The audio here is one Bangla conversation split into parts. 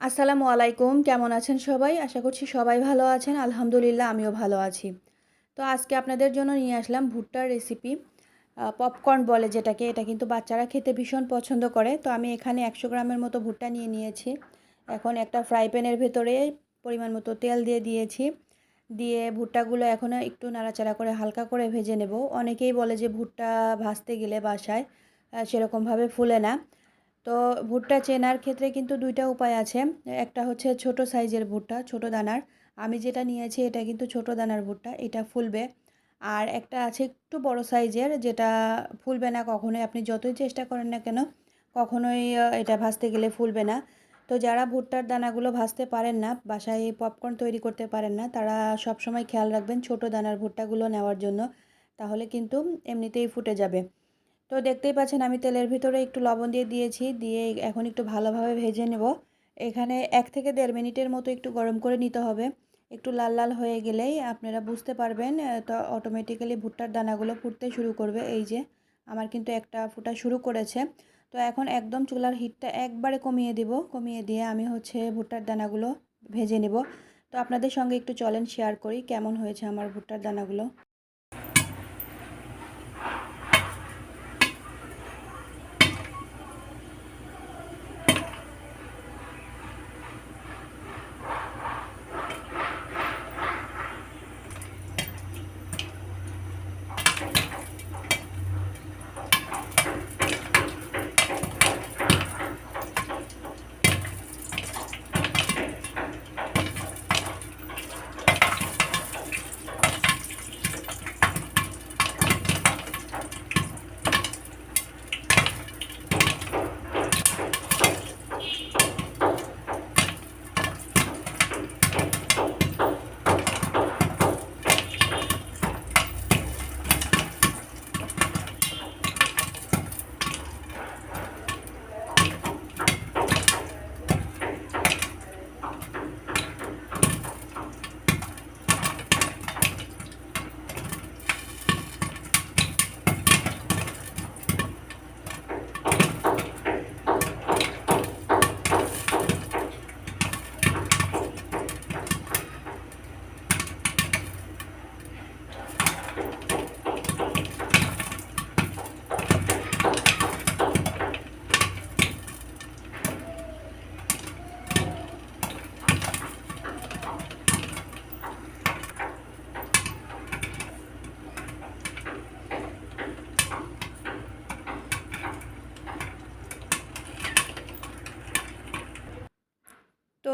আসসালামু আলাইকুম, কেমন আছেন সবাই? আশা করছি সবাই ভালো আছেন। আলহামদুলিল্লাহ, আমিও ভালো আছি। তো আজকে আপনাদের জন্য নিয়ে আসলাম ভুট্টার রেসিপি পপকর্ন বলে যেটাকে, এটা কিন্তু বাচ্চারা খেতে ভীষণ পছন্দ করে। তো আমি এখানে একশো গ্রামের মতো ভুট্টা নিয়ে নিয়েছি। এখন একটা ফ্রাই প্যানের ভেতরে পরিমাণ মতো তেল দিয়ে দিয়েছি। দিয়ে ভুট্টাগুলো এখন একটু নাড়াচাড়া করে হালকা করে ভেজে নেব। অনেকেই বলে যে ভুট্টা ভাজতে গেলে বাসায় সেরকমভাবে ফুলে না। তো ভুট্টা চেনার ক্ষেত্রে কিন্তু দুইটা উপায় আছে। একটা হচ্ছে ছোট সাইজের ভুট্টা, ছোট দানার। আমি যেটা নিয়েছি এটা কিন্তু ছোট দানার ভুট্টা, এটা ফুলবে। আর একটা আছে একটু বড় সাইজের যেটা ফুলবে না কখনোই। আপনি যতই চেষ্টা করেন না কেন, কখনোই এটা ভাজতে গেলে ফুলবে না। তো যারা ভুট্টার দানাগুলো ভাজতে পারেন না, বাসায় পপকর্ন তৈরি করতে পারেন না, তারা সব সময় খেয়াল রাখবেন ছোট দানার ভুট্টাগুলো নেওয়ার জন্য। তাহলে কিন্তু এমনিতেই ফুটে যাবে। তো দেখতেই পাচ্ছেন আমি তেলের ভিতরে একটু লবণ দিয়ে দিয়েছি, দিয়ে এখন একটু ভালোভাবে ভেজে নেব। এখানে এক থেকে দেড় মিনিটের মতো একটু গরম করে নিতে হবে। একটু লাল লাল হয়ে গেলেই আপনারা বুঝতে পারবেন তো অটোমেটিক্যালি ভুট্টার দানাগুলো ফুটতে শুরু করবে। এই যে আমার কিন্তু একটা ফুটা শুরু করেছে। তো এখন একদম চুলার হিটটা একবারে কমিয়ে দিব। কমিয়ে দিয়ে আমি হচ্ছে ভুট্টার দানাগুলো ভেজে নেব। তো আপনাদের সঙ্গে একটু চলেন শেয়ার করি কেমন হয়েছে আমার ভুট্টার দানাগুলো।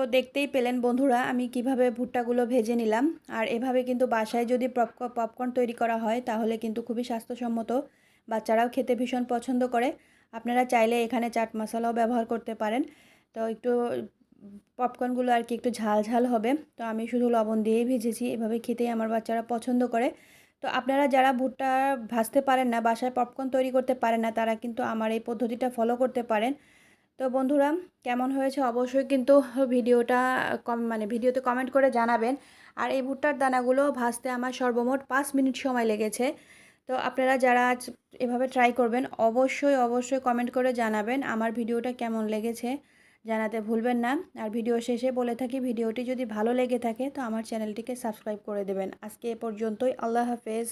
দেখতেই পেলেন বন্ধুরা, আমি কীভাবে ভুট্টাগুলো ভেজে নিলাম। আর এভাবে কিন্তু বাসায় যদি পপক- পপকর্ন তৈরি করা হয়, তাহলে কিন্তু খুবই স্বাস্থ্যসম্মত। বাচ্চারাও খেতে ভীষণ পছন্দ করে। আপনারা চাইলে এখানে চাট মশলাও ব্যবহার করতে পারেন। তো একটু পপকর্নগুলো আর কি একটু ঝাল ঝাল হবে। তো আমি শুধু লবণ দিয়েই ভেজেছি, এভাবে খেতেই আমার বাচ্চারা পছন্দ করে। তো আপনারা যারা ভুট্টা ভাজতে পারেন না, বাসায় পপকর্ন তৈরি করতে পারেন না, তারা কিন্তু আমার এই পদ্ধতিটা ফলো করতে পারেন। তো বন্ধুরা, কেমন হয়েছে? অবশ্যই কিন্তু ভিডিওটা কম মানে ভিডিওতে কমেন্ট করে জানাবেন। আর এই ভুট্টার দানাগুলো ভাজতে আমার সর্বমোট পাঁচ মিনিট সময় লেগেছে। তো আপনারা যারা আজ এভাবে ট্রাই করবেন, অবশ্যই অবশ্যই কমেন্ট করে জানাবেন আমার ভিডিওটা কেমন লেগেছে। জানাতে ভুলবেন না। আর ভিডিও শেষে বলে থাকি, ভিডিওটি যদি ভালো লেগে থাকে, তো আমার চ্যানেলটিকে সাবস্ক্রাইব করে দেবেন। আজকে এ পর্যন্তই। আল্লাহ হাফেজ।